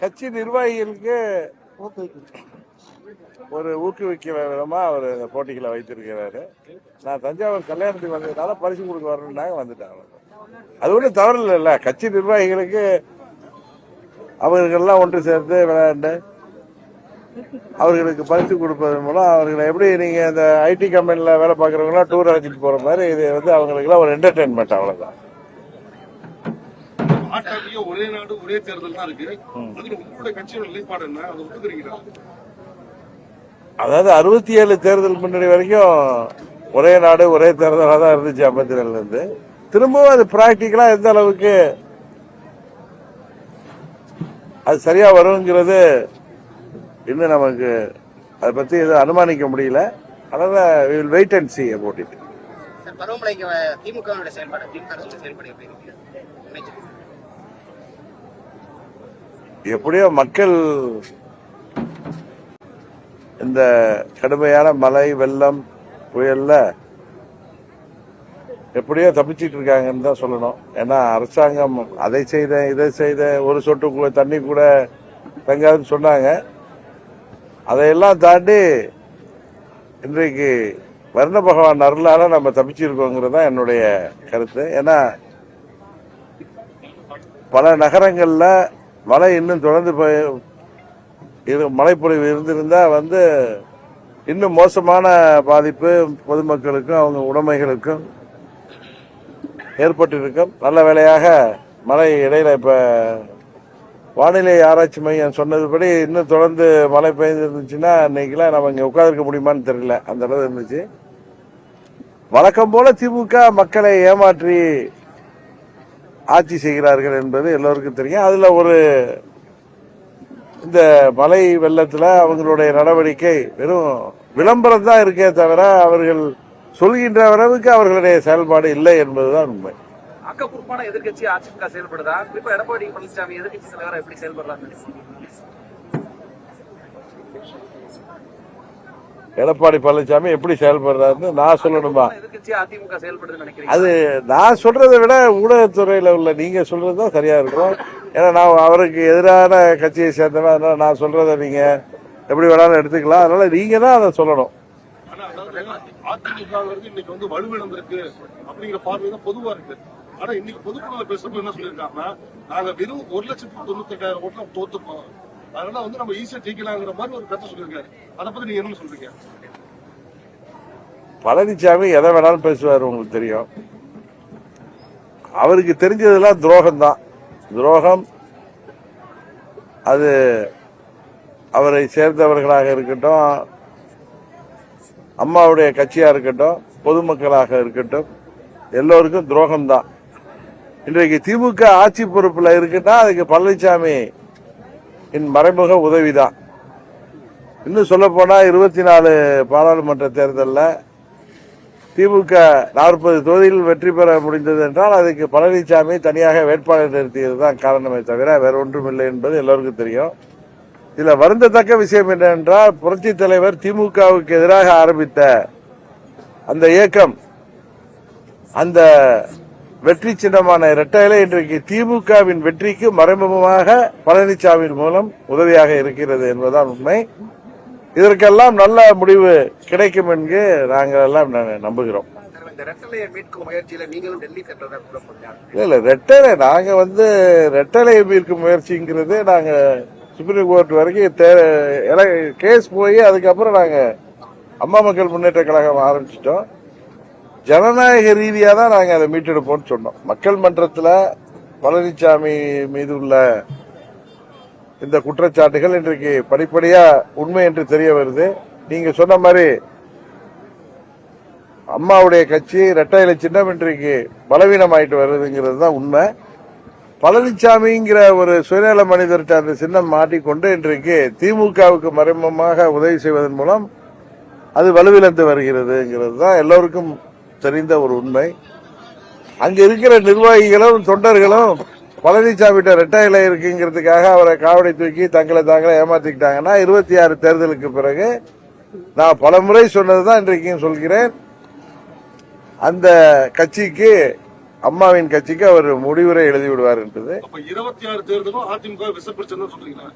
கட்சி நிர்வாகிகளுக்கு ஒரு ஊக்குவிக்கிற விதமா அவர் இந்த போட்டிகளை வைத்திருக்கிறாரு? நான் தஞ்சாவூர் கல்யாணத்துக்கு வந்ததுனால பரிசு கொடுக்க வரணும்னாங்க வந்துட்டாங்க. அது ஒன்றும் தவறு இல்லைல்ல. கட்சி நிர்வாகிகளுக்கு அவர்களெல்லாம் ஒன்று சேர்ந்து விளையாண்டு அவர்களுக்கு பரிசு கொடுப்பதன் மூலம் அவர்களை எப்படி நீங்க இந்த ஐடி கம்பெனில வேலை பார்க்குறவங்களாம் டூர் அழைச்சிட்டு போற மாதிரி இது வந்து அவங்களுக்குலாம் ஒரு என்டர்டைன்மெண்ட் அவ்வளவுதான். நாட்டாலேயே ஒரே நாடு ஒரே தேர்தல் தான் இருக்கு. அதுல உங்களோட கட்சியோட நிலைப்பாடு என்ன? அதை ஒத்துக்கிறீங்களா அதாவது அறுபத்தி ஏழு தேர்தல் முன்னாடி வரைக்கும் ஒரே நாடு ஒரே தேர்தலாக தான் இருந்துச்சு ஐம்பத்தி ரெண்டுல இருந்து திரும்பவும் அது பிராக்டிக்கலா எந்த அளவுக்கு அது சரியா வருங்கிறது இன்னும் நமக்கு அதை பத்தி எதுவும் அனுமானிக்க முடியல. அதனால wait and see about it sir பருவமழைக்கு திமுகவோட செயல்பாடு திமுக செயல்பாடு எப்படி இருக்கு. எப்படியோ மக்கள் இந்த கடுமையான மழை வெள்ளம் புயல்ல எப்படியோ தப்பிச்சிட்டு இருக்காங்கன்னு தான் சொல்லணும். ஏன்னா அரசாங்கம் அதை செய்த இதை செய்த ஒரு சொட்டு கூட தண்ணி கூட தங்காதுன்னு சொன்னாங்க. அதையெல்லாம் தாண்டி இன்றைக்கு வருண பகவான் அருளால நம்ம தப்பிச்சிருக்கோங்கிறது தான் என்னுடைய கருத்து. ஏன்னா பல நகரங்களில் மழை இன்னும் தொடர்ந்து போய் இரு மழைப்பொழிவு இருந்திருந்தா வந்து இன்னும் மோசமான பாதிப்பு பொதுமக்களுக்கும் அவங்க உடைமைகளுக்கும் ஏற்பட்டிருக்கும். நல்ல வேலையாக மழை இடையில இப்ப வானிலை ஆராய்ச்சி மையம் சொன்னதுபடி இன்னும் தொடர்ந்து மழை பெய்ஞ்சிருந்துச்சுன்னா இன்னைக்கெல்லாம் நம்ம இங்க உட்காந்துருக்க முடியுமான்னு தெரியல. அந்த அளவு இருந்துச்சு. வழக்கம் போல திமுக மக்களை ஏமாற்றி ஆட்சி செய்கிறார்கள் என்பது எல்லோருக்கும் தெரியும். அதில் ஒரு இந்த மலை வெள்ளத்தில் அவங்களுடைய நடவடிக்கை வெறும் விளம்பரம் தான் இருக்கே தவிர அவர்கள் சொல்கின்ற அளவுக்கு அவர்களுடைய செயல்பாடு இல்லை என்பதுதான் உண்மை. ஆக்கப்பூர்வமான எதிர்கட்சி அதிமுக செயல்படுதா? குறிப்பா எடப்பாடி பழனிசாமி எதிர்கட்சி தலைவரா எப்படி செயல்படுறாங்க எடப்பாடி பழனிசாமி எப்படி செயல்படுறாருன்னு நான் சொல்லணுமா? அது நான் சொல்றதை விட ஊடகத்துறையில உள்ள நீங்க சொல்றதுதான் சரியா இருக்கும். ஏன்னா நான் அவருக்கு எதிரான கட்சியை சேர்ந்தவன் அதனால நான் சொல்றதை நீங்க எப்படி வேணாலும் எடுத்துக்கலாம். அதனால நீங்க தான் அதை சொல்லணும். ஆனா அதாவது அதிமுக வந்து இன்னைக்கு வந்து வலுவிழந்திருக்கு அப்படிங்கிற பார்வை தான் பொதுவா இருக்கு. ஆனா இன்னைக்கு பொதுக்குழுல பேசுறப்ப என்ன சொல்லியிருக்காங்கன்னா நாங்க வெறும் ஒரு லட்சத்தி தொண்ணூத்தி எட்டாயிரம் ஓட்டுல தோத்துப்போம் அதனால வந்து நம்ம ஈஸியா ஜெயிக்கலாங்கிற மாதிரி ஒரு கருத்தை சொல்லியிருக்காரு. அதை பத்தி நீங்க என்ன சொல்றீங்க? பழனிசாமி எதை வேணாலும் பேசுவார் உங்களுக்கு தெரியும். அவருக்கு தெரிஞ்சதெல்லாம் துரோகம் தான் துரோகம் அது அவரை சேர்ந்தவர்களாக இருக்கட்டும் அம்மாவுடைய கட்சியா இருக்கட்டும் பொதுமக்களாக இருக்கட்டும் எல்லோருக்கும் துரோகம் தான் இன்றைக்கு திமுக ஆட்சி பொறுப்புல இருக்குன்னா அதுக்கு பழனிசாமி என் மறைமுக உதவிதான். இன்னும் சொல்ல போனா இருபத்தி நாலு பாராளுமன்ற தேர்தலில் திமுக நாற்பது தொகுதியில் வெற்றி பெற முடிந்தது என்றால் அதுக்கு பழனிசாமி தனியாக வேட்பாளர் நிறுத்தியது தான் காரணமே தவிர வேற ஒன்றும் இல்லை என்பது எல்லோருக்கும் தெரியும். இதில் வருந்தத்தக்க விஷயம் என்னவென்றால் புரட்சி தலைவர் திமுகவுக்கு எதிராக ஆரம்பித்த அந்த இயக்கம் அந்த வெற்றி சின்னமான இரட்டையில இன்றைக்கு திமுகவின் வெற்றிக்கு மறைமுகமாக பழனிசாமியின் மூலம் உதவியாக இருக்கிறது என்பதுதான் உண்மை. இதற்கெல்லாம் நல்ல முடிவு கிடைக்கும் என்று நாங்கள் எல்லாம் நம்புகிறோம். ரெட்டலையை இல்ல ரெட்டலை நாங்க வந்து ரெட்டலை மீட்கும் முயற்சிங்கிறது நாங்க சுப்ரீம் கோர்ட் வரைக்கும் கேஸ் போய் அதுக்கப்புறம் நாங்க அம்மா மக்கள் முன்னேற்ற கழகம் ஆரம்பிச்சிட்டோம். ஜனநாயக ரீதியாக தான் நாங்கள் அதை மீட்டெடுப்போம்னு சொன்னோம். மக்கள் மன்றத்தில் பழனிசாமி மீது உள்ள இந்த குற்றச்சாட்டுகள் இன்றைக்கு படிப்படியாக உண்மை என்று தெரிய வருது. நீங்க சொன்ன மாதிரி அம்மாவுடைய கட்சி இரட்டை இலை சின்னம் இன்றைக்கு பலவீனமாயிட்டு வருதுங்கிறது தான் உண்மை. பழனிசாமிங்கிற ஒரு சுயநல மனிதர்கிட்ட அந்த சின்னம் மாட்டிக்கொண்டு இன்றைக்கு திமுகவுக்கு மறைமுகமாக உதவி செய்வதன் மூலம் அது வலுவிழந்து வருகிறதுங்கிறது தான் எல்லோருக்கும் தெரிந்த ஒரு உண்மை. அங்க இருக்கிற நிர்வாகிகளும் தொண்டர்களும் பழனிசாமிகிட்ட ரெட்டையில இருக்குங்கிறதுக்காக அவரை காவடி தூக்கி தங்களை தாங்களே ஏமாத்திக்கிட்டாங்கன்னா இருபத்தி ஆறு தேர்தலுக்கு பிறகு நான் பல முறை சொன்னதுதான் இன்றைக்கும் சொல்கிறேன். அந்த கட்சிக்கு அம்மாவின் கட்சிக்கு அவர் முடிவுரை எழுதி விடுவார் என்றது இருபத்தி ஆறு தேர்தலும் அதிமுக சொல்றீங்களா?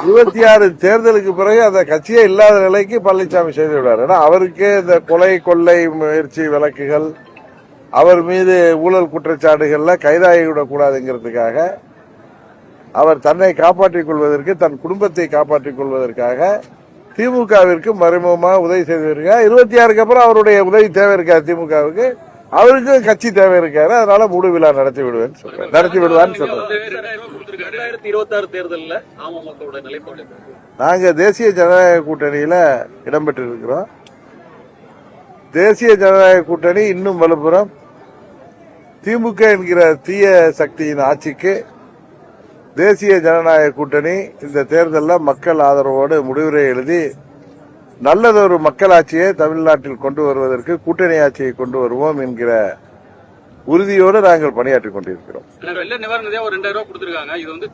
இருபத்தி ஆறு தேர்தலுக்கு பிறகு அந்த கட்சியே இல்லாத நிலைக்கு பழனிசாமி செய்து விடுவார் ஏன்னா அவருக்கு இந்த கொலை கொள்ளை முயற்சி வழக்குகள் அவர் மீது ஊழல் குற்றச்சாட்டுகள்ல கைதாகிவிடக் கூடாதுங்கிறதுக்காக அவர் தன்னை காப்பாற்றிக் கொள்வதற்கு தன் குடும்பத்தை காப்பாற்றிக் கொள்வதற்காக திமுகவிற்கு மறைமுகமாக உதவி செய்திருக்கார் இருபத்தி ஆறுக்கு அப்புறம் அவருடைய உதவி தேவை இருக்காது திமுகவுக்கு? அவருக்கும் கட்சி தேவை இருக்காரு அதனால மூடு விழா நடத்தி விடுவேன் சொல்றேன் நடத்தி விடுவான்னு சொல்றேன் ரெண்டாயிரத்தி இருபத்தி ஆறு தேர்தலில் அமமுகவோட நிலைப்பாடு நாங்க தேசிய ஜனநாயக கூட்டணியில இடம்பெற்றிருக்கிறோம். தேசிய ஜனநாயக கூட்டணி இன்னும் வலுப்புறம். திமுக என்கிற தீய சக்தியின் ஆட்சிக்கு தேசிய ஜனநாயக கூட்டணி இந்த தேர்தலில் மக்கள் ஆதரவோடு முடிவுரை எழுதி நல்லதொரு மக்களாட்சியை தமிழ்நாட்டில் கொண்டு வருவதற்கு கூட்டணி ஆட்சியை கொண்டு வருவோம் என்கிற உறுதியோடு நாங்கள் பணியாற்றிக் கொண்டிருக்கிறோம். வெள்ள நிவாரண நிதியா ஒரு ரெண்டாயிரம் ரூபாய் கொடுத்திருக்காங்க. இது வந்து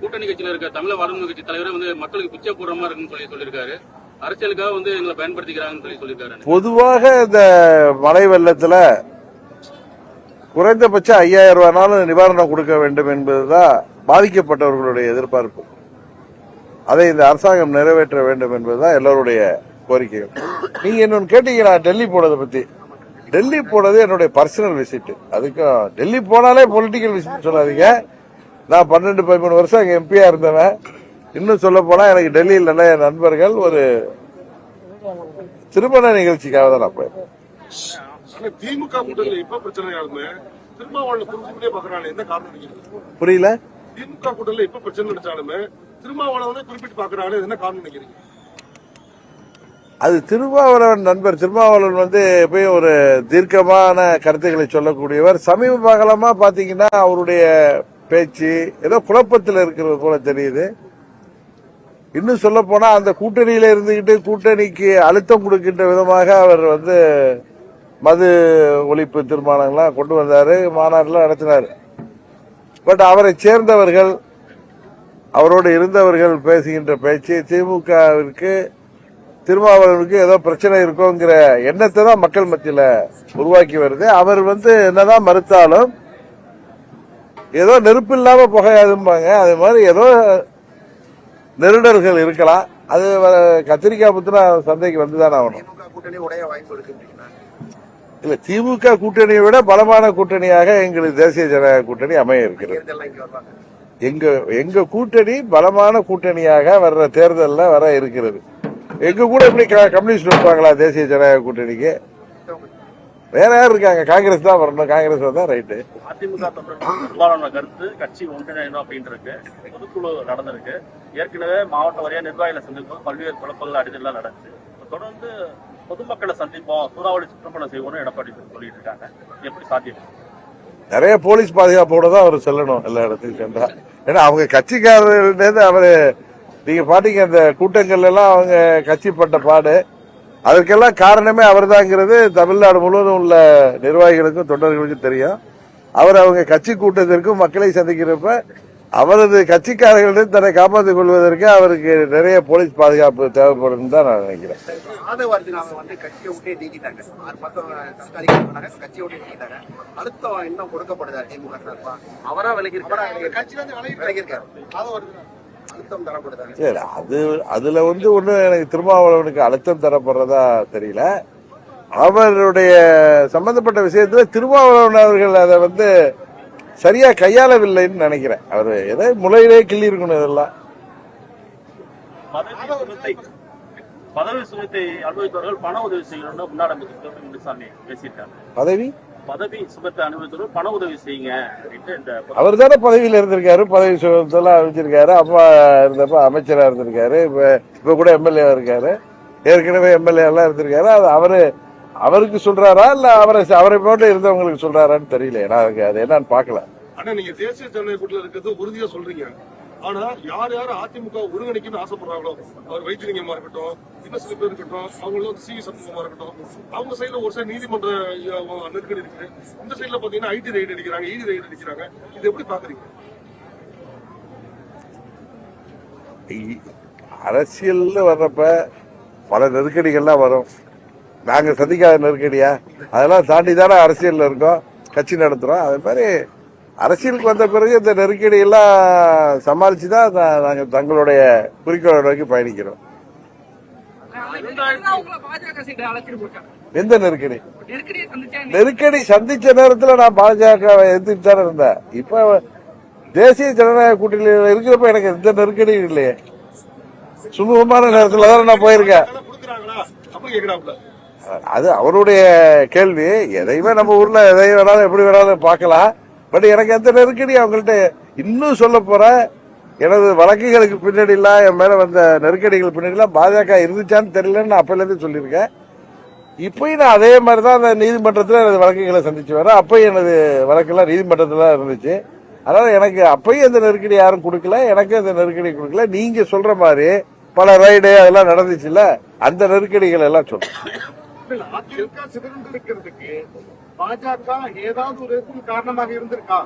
கூட்டணி கட்சியில இருக்க தமிழக வாழ்வு கட்சி தலைவரே வந்து மக்களுக்கு பிச்சை போடுற மாதிரி இருக்குன்னு சொல்லி சொல்லியிருக்காரு. அரசியலுக்காக வந்து எங்களை பயன்படுத்திக்கிறாங்கன்னு சொல்லி சொல்லியிருக்காரு. பொதுவாக இந்த மழை வெள்ளத்துல குறைந்தபட்சம் ஐயாயிரம் ரூபாய்னாலும் நிவாரணம் கொடுக்க வேண்டும் என்பதுதான் பாதிக்கப்பட்டவர்களுடைய எதிர்பார்ப்பு. அதை இந்த அரசாங்கம் நிறைவேற்ற வேண்டும் என்பதுதான் எல்லோருடைய கோரிக்கைகள். நீங்க இன்னொன்னு கேட்டீங்களா டெல்லி போனதை பத்தி? டெல்லி போனது என்னுடைய பர்சனல் விசிட் அதுக்கும் டெல்லி போனாலே பொலிட்டிக்கல் விசிட் சொல்லாதீங்க. நான் பன்னெண்டு பதிமூணு வருஷம் அங்க எம்பியா இருந்தவன். இன்னும் சொல்ல போனா எனக்கு டெல்லியில் நிறைய நண்பர்கள் ஒரு திருமண நிகழ்ச்சிக்காக தான் நான் போயிருந்தேன் திமுக கூட்டணியில எப்ப பிரச்சனையாலுமே திருமாவளவன் புரிஞ்சுக்கிட்டே பாக்குறாங்க என்ன காரணம் புரியல? திமுக கூட்டணியில எப்ப பிரச்சனை நினைச்சாலுமே திருமாவளவனை குறிப்பிட்டு பாக்குறாங்க என்ன காரணம் நினைக்கிறீங்க? அது திருமாவளவன் நண்பர். திருமாவளவன் வந்து எப்பயும் ஒரு தீர்க்கமான கருத்துக்களை சொல்லக்கூடியவர். சமீப காலமா பாத்தீங்கன்னா அவருடைய பேச்சு ஏதோ குழப்பத்தில் இருக்கிறது போல தெரியுது. இன்னும் சொல்ல போனா அந்த கூட்டணியில இருந்துகிட்டு கூட்டணிக்கு அழுத்தம் கொடுக்கின்ற விதமாக அவர் வந்து மது ஒழிப்பு தீர்மானங்கள்லாம் கொண்டு வந்தாரு மாநாடுலாம் நடத்தினார். பட் அவரை சேர்ந்தவர்கள் அவரோடு இருந்தவர்கள் பேசுகின்ற பேச்சு திமுகவிற்கு திருமாவளவனுக்கு ஏதோ பிரச்சனை இருக்கோங்கிற எண்ணத்தை தான் மக்கள் மத்தியில உருவாக்கி வருது. அவர் வந்து என்னதான் மறுத்தாலும் ஏதோ நெருப்பு இல்லாம புகையாதும்பாங்க. அது மாதிரி ஏதோ நெருடல்கள் இருக்கலாம். அது கத்திரிக்காய் புத்துனா சந்தைக்கு வந்துதான் ஆகணும். இல்ல திமுக கூட்டணியை விட பலமான கூட்டணியாக எங்களுக்கு தேசிய ஜனநாயக கூட்டணி அமைய இருக்கிறது. எங்க எங்க கூட்டணி பலமான கூட்டணியாக வர்ற தேர்தல்ல வர இருக்கிறது. எங்க கூட எப்படி கம்யூனிஸ்ட் இருப்பாங்களா தேசிய ஜனநாயக கூட்டணிக்கு? வேற யார் இருக்காங்க? காங்கிரஸ் தான் வரணும். காங்கிரஸ் வந்தா ரைட்டு. அதிமுக பெரும்பாலான கருத்து கட்சி ஒன்றிணையணும் அப்படின்னு இருக்கு பொதுக்குழு நடந்திருக்கு. ஏற்கனவே மாவட்ட வாரியா நிர்வாகிகளை சந்திப்போம். பல்வேறு குழப்பங்கள் அடிதெல்லாம் நடந்துச்சு. தொடர்ந்து பொதுமக்களை சந்திப்போம். சூறாவளி சுற்றுப்பணம் செய்வோம்னு எடப்பாடி சொல்லிட்டு இருக்காங்க. எப்படி சாத்தியம்? நிறைய போலீஸ் பாதுகாப்போட தான் அவர் செல்லணும் எல்லா இடத்துக்கும் சென்றா. ஏன்னா அவங்க கட்சிக்காரர்கிட்ட அவரு நீங்க பாத்தீங்க அந்த கூட்டங்கள்ல எல்லாம் அவங்க கட்சி பட்ட பாடு. அதற்கெல்லாம் காரணமே அவர்தாங்கிறது தமிழ்நாடு முழுவதும் உள்ள நிர்வாகிகளுக்கும் தொண்டர்களுக்கும் தெரியும். அவர் அவங்க கட்சி கூட்டத்திற்கும் மக்களை சந்திக்கிறப்ப அவரது கட்சிக்காரர்களிடம் தன்னை காப்பாற்றிக் கொள்வதற்கு அவருக்கு நிறைய போலீஸ் பாதுகாப்பு தேவைப்படும் தான் நான் நினைக்கிறேன். அழுத்தம் இன்னும் கொடுக்கப்படுதா திமுக அவரா சரி அது அதுல வந்து ஒண்ணு எனக்கு திருமாவளவனுக்கு அழுத்தம் தரப்படுறதா தெரியல. அவருடைய சம்பந்தப்பட்ட விஷயத்துல திருமாவளவன் அவர்கள் அதை வந்து சரியா கையாளவில்லைன்னு நினைக்கிறேன். அவர் ஏதோ முளையிலே கிள்ளி இருக்கணும் இதெல்லாம். பதவி சுகத்தை அனுபவித்தவர்கள் பண உதவி செய்யணும்னு முன்னாடி பேசியிருக்காங்க பதவி? பதவி சுகத்தை அனுபவித்தவர்கள் பண உதவி செய்யுங்க அப்படின்ட்டு இந்த அவர் தானே பதவியில இருந்திருக்காரு பதவி சுகத்தெல்லாம் அமைச்சிருக்காரு அம்மா இருந்தப்ப அமைச்சரா இருந்திருக்காரு இப்ப இப்ப கூட எம்எல்ஏ இருக்காரு. ஏற்கனவே எம்எல்ஏ எல்லாம் இருந்திருக்காரு. அது அவரு அவருக்கு சொல்றாரா இல்ல அவரை அவரை போட்டு இருந்தவங்களுக்கு சொல்றாரான்னு தெரியல அதுக்கு அது என்னன்னு பாக்கல ஆனா நீங்க தேசிய ஜனநாயக கூட்டணியில இருக்கிறது உறுதியா சொல்றீங்க. ஆனா யார் யார் அதிமுக ஒருங்கிணைக்கணும்னு ஆசைப்படுறாங்களோ அவர் வைத்தியலிங்கமா இருக்கட்டும் இன்னும் சில பேர் இருக்கட்டும் அவங்களும் வந்து சி சண்முகமா இருக்கட்டும் அவங்க சைடுல ஒரு சைடு நீதிமன்ற நெருக்கடி இருக்கு. இந்த சைடுல பாத்தீங்கன்னா ஐடி ரைடு அடிக்கிறாங்க இடி ரைடு அடிக்கிறாங்க. இது எப்படி பாக்குறீங்க? அரசியல்ல வர்றப்ப பல நெருக்கடிகள்லாம் வரும். நாங்க சந்திக்காத நெருக்கடியா? அதெல்லாம் தாண்டி தானே அரசியல்ல இருக்கோம். கட்சி நடத்துறோம். அதே மாதிரி அரசியலுக்கு வந்த பிறகு இந்த நெருக்கடி எல்லாம் சமாளிச்சு தான் நாங்க தங்களுடைய குறிக்கோளை நோக்கி பயணிக்கிறோம். எந்த நெருக்கடி? நெருக்கடி சந்திச்ச நேரத்துல நான் பாஜக எதிர்த்து தானே இருந்தேன். இப்ப தேசிய ஜனநாயக கூட்டணியில் இருக்கிறப்ப எனக்கு எந்த நெருக்கடியும் இல்லையே. சுமூகமான நேரத்துல தானே நான் போயிருக்கேன். அது அவருடைய கேள்வி. எதையுமே நம்ம ஊர்ல எதை வேணாலும் எப்படி வேணாலும் பார்க்கலாம். பட் எனக்கு எந்த நெருக்கடி அவங்கள்ட்ட இன்னும் சொல்ல போற எனது வழக்குகளுக்கு பின்னாடிலாம் என் மேல வந்த நெருக்கடிகள் பின்னாடிலாம் பாஜக இருந்துச்சான்னு தெரியலன்னு நான் இருந்து சொல்லியிருக்கேன். இப்பயும் நான் அதே மாதிரி தான் அந்த நீதிமன்றத்தில் எனது வழக்குகளை சந்திச்சு வரேன். அப்பயும் எனது வழக்கெல்லாம் நீதிமன்றத்தில் தான் இருந்துச்சு. அதனால் எனக்கு அப்பயும் எந்த நெருக்கடி யாரும் கொடுக்கல எனக்கும் எந்த நெருக்கடி கொடுக்கல. நீங்க சொல்ற மாதிரி பல ரைடு அதெல்லாம் நடந்துச்சுல்ல அந்த நெருக்கடிகள் எல்லாம் சொல்றேன். இருக்கிறதுக்கு பாஜக ஏதாவது ஒரு விதத்தில் காரணமாக இருந்திருக்கா?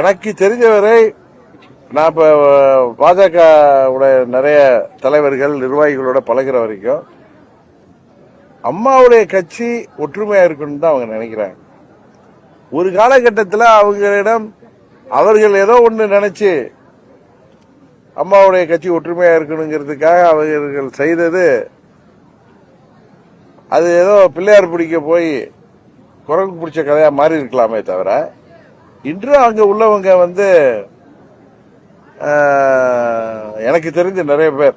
எனக்கு தெரிஞ்சவரை நான் இப்போ பாஜக உடைய நிறைய தலைவர்கள் நிர்வாகிகளோட பழகிற வரைக்கும் அம்மாவுடைய கட்சி ஒற்றுமையா இருக்குன்னு தான் அவங்க நினைக்கிறாங்க. ஒரு காலகட்டத்தில் அவங்களிடம் அவர்கள் ஏதோ ஒன்று நினைச்சு அம்மாவுடைய கட்சி ஒற்றுமையா இருக்கணுங்கிறதுக்காக அவர்கள் செய்தது அது ஏதோ பிள்ளையார் பிடிக்க போய் குரங்கு பிடிச்ச கதையா மாறி இருக்கலாமே தவிர இன்று அங்க உள்ளவங்க வந்து எனக்கு தெரிஞ்ச நிறைய பேர்.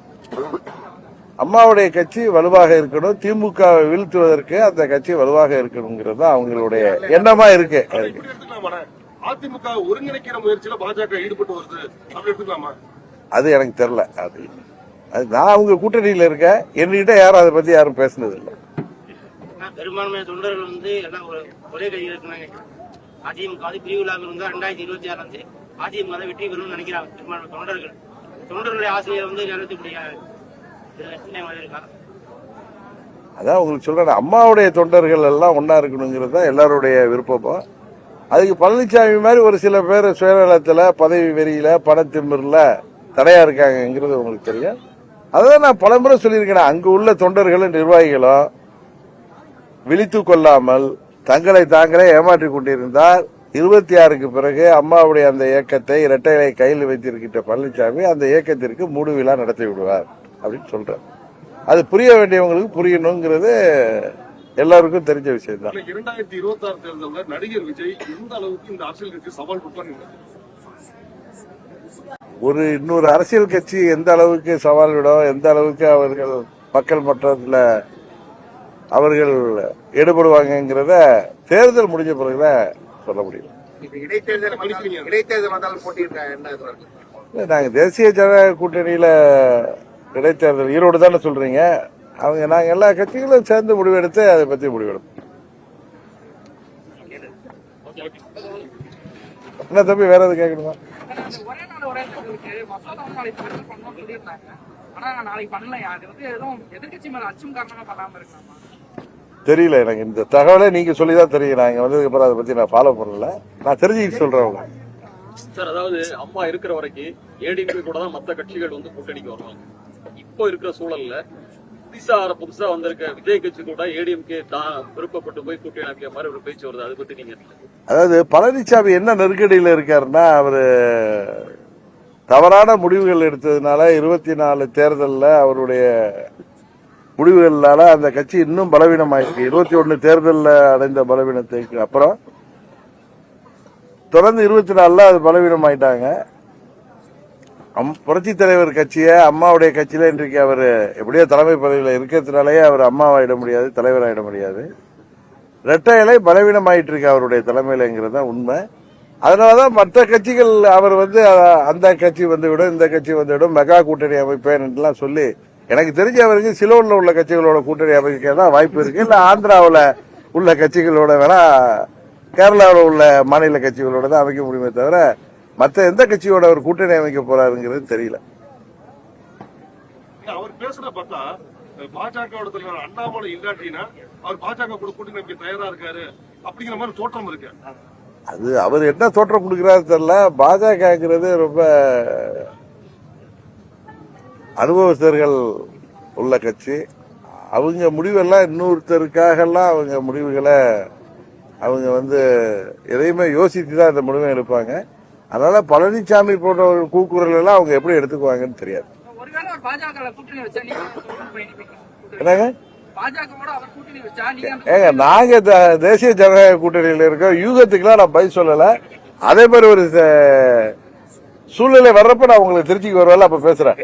அம்மாவுடைய கட்சி வலுவாக இருக்கணும் திமுகவை வீழ்த்துவதற்கு அந்த கட்சி வலுவாக இருக்கணுங்கிறது தான் அவங்களுடைய எண்ணமா இருக்கு. அதிமுக ஒருங்கிணைக்கிற முயற்சியில பாஜக ஈடுபட்டு வருது. அப்படி அது எனக்கு தெரியல. அது நான் அவங்க கூட்டணியில இருக்கேன். என்கிட்ட யாரும் அதை பத்தி யாரும் பேசுனது இல்லை பெரும்பான்மையான தொண்டர்கள் வந்து எல்லாம் ஒரே கையில் இருக்கிறாங்க அதிமுக வந்து பிரிவு இல்லாமல் இருந்தால் ரெண்டாயிரத்தி இருபத்தி ஆறாம் தேதி அதிமுக தான் வெற்றி பெறும்னு நினைக்கிறாங்க பெரும்பான்மை தொண்டர்கள். தொண்டர்களுடைய ஆசிரியர் வந்து நிறைவேற்றக்கூடிய இருக்காங்க அதான் உங்களுக்கு சொல்றேன் அம்மாவுடைய தொண்டர்கள் எல்லாம் ஒன்றா இருக்கணுங்கிறது தான் எல்லாருடைய விருப்பமும் அதுக்கு பழனிசாமி மாதிரி ஒரு சில பேர் சுயநலத்தில் பதவி வெறியில பணத்திமிரில் தடையா இருக்காங்கங்கிறது உங்களுக்கு தெரியும். அதான் நான் பலமுறை சொல்லியிருக்கேன் அங்கு உள்ள தொண்டர்களும் நிர்வாகிகளும் விழித்து கொள்ளாமல் தங்களை தாங்களே ஏமாற்றிக் கொண்டிருந்தால் இருபத்தி ஆறுக்கு பிறகு அம்மாவுடைய அந்த இயக்கத்தை இரட்டைகளை கையில் வைத்திருக்கின்ற பழனிசாமி அந்த இயக்கத்திற்கு மூடு விழா நடத்தி விடுவார் அப்படின்னு சொல்றார். அது புரிய வேண்டியவங்களுக்கு புரியணுங்கிறது எல்லாருக்கும் தெரிஞ்ச விஷயம் தான் இரண்டாயிரத்தி இருபத்தி ஆறு தேர்தலில் நடிகர் விஜய் எந்த அளவுக்கு இந்த அரசியல் கட்சி சவால் ஒரு இன்னொரு அரசியல் கட்சி எந்த அளவுக்கு சவால் விடும் எந்த அளவுக்கு அவர்கள் மக்கள் மன்றத்தில் அவர்கள் ஈடுபடுவாங்கங்கிறத தேர்தல் முடிஞ்ச பிறகுதான் சொல்ல முடியும். நாங்க தேசிய ஜனநாயக கூட்டணியில இடைத்தேர்தல் ஈரோடு தானே சொல்றீங்க. அவங்க நாங்க எல்லா கட்சிகளும் சேர்ந்து முடிவெடுத்து அதை பத்தி முடிவெடுப்போம். என்ன தம்பி வேற எதுவும் கேட்கணுமா? அந்த ஒரே நாள் ஒரே தேர்தலுக்கு மசோதா வந்து நாளைக்கு ஆனா பண்ணலையா? அது வந்து எதுவும் எதிர்க்கட்சி மேல அச்சும் காரணமா பண்ணாம இருக்கலாமா தெரியல எனக்கு. இந்த தகவலை நீங்க சொல்லிதான் தெரியும். நான் இங்க வந்ததுக்கு அப்புறம் அதை பத்தி நான் ஃபாலோ பண்ணல. நான் தெரிஞ்சுக்கிட்டு சொல்றேன் உங்களுக்கு சார் அதாவது அம்மா இருக்கிற வரைக்கும் ஏடிஎம்கே கூட தான் மத்த கட்சிகள் வந்து கூட்டணிக்கு வருவாங்க. இப்போ இருக்கிற சூழல்ல புதுசா புதுசா வந்திருக்க விஜய் கட்சி கூட ஏடிஎம்கே தான் விருப்பப்பட்டு போய் கூட்டணி அமைக்கிற மாதிரி ஒரு பேச்சு வருது. அதை பத்தி நீங்க அதாவது பழனிசாமி என்ன நெருக்கடியில் இருக்காருன்னா அவரு தவறான முடிவுகள் எடுத்ததுனால இருபத்தி நாலு தேர்தலில் அவருடைய முடிவுகளால அந்த கட்சி இன்னும் பலவீனமாயிருக்கு. இருபத்தி ஒன்னு தேர்தலில் அடைந்த பலவீனத்துக்கு அப்புறம் தொடர்ந்து இருபத்தி நாலுல அது பலவீனமாயிட்டாங்க. அம்- தலைவர் கட்சியை அம்மாவுடைய கட்சியில இன்றைக்கு அவர் எப்படியோ தலைமை பதவியில் இருக்கிறதுனாலயே அவர் அம்மாவாயிட முடியாது தலைவராயிட முடியாது. ரெட்டை இலை பலவீனமாயிட்டு இருக்கு அவருடைய தலைமையிலங்கிறது தான் உண்மை. அதனாலதான் மற்ற கட்சிகள் அவர் வந்து அந்த கட்சி வந்துவிடும் இந்த கட்சி வந்துவிடும் மெகா கூட்டணி அமைப்பேன் எல்லாம் சொல்லி எனக்கு தெரிஞ்ச அவருக்கு சிலோன்ல உள்ள கட்சிகளோட கூட்டணி அமைக்க தான் வாய்ப்பு இருக்கு. இல்ல ஆந்திராவுல உள்ள கட்சிகளோட வேணா கேரளாவில் உள்ள மாநில கட்சிகளோட தான் அமைக்க முடியுமே தவிர மற்ற எந்த கட்சியோட அவர் கூட்டணி அமைக்க போறாருங்கிறது தெரியல. அவர் பேசுறத பார்த்தா பாஜக தலைவர் அண்ணாமலை இல்லாட்டினா அவர் பாஜக கூட கூட்டணி வைக்க தயாரா இருக்காரு அப்படிங்கிற மாதிரி தோற்றம் இருக்கு. அது அவர் என்ன தோற்றம் கொடுக்கிறாரு தெரியல. பாஜகங்கிறது ரொம்ப அனுபவஸ்தர்கள் உள்ள கட்சி அவங்க முடிவெல்லாம் இன்னொருத்தருக்காகலாம் அவங்க முடிவுகளை அவங்க வந்து எதையுமே யோசித்து தான் இந்த முடிவை எடுப்பாங்க. அதனால பழனிசாமி போன்றவர்கள் கூக்குரல் எல்லாம் அவங்க எப்படி எடுத்துக்குவாங்கன்னு தெரியாது. என்னங்க? ஏங்க நாங்க தேசிய ஜனநாயக கூட்டணியில இருக்கோம். யூகத்துக்குலாம் நான் பதில் சொல்லல. அதே மாதிரி ஒரு சூழ்நிலை வர்றப்ப நான் உங்களுக்கு திருச்சிக்கு வருவேன் அப்ப பேசுறேன்.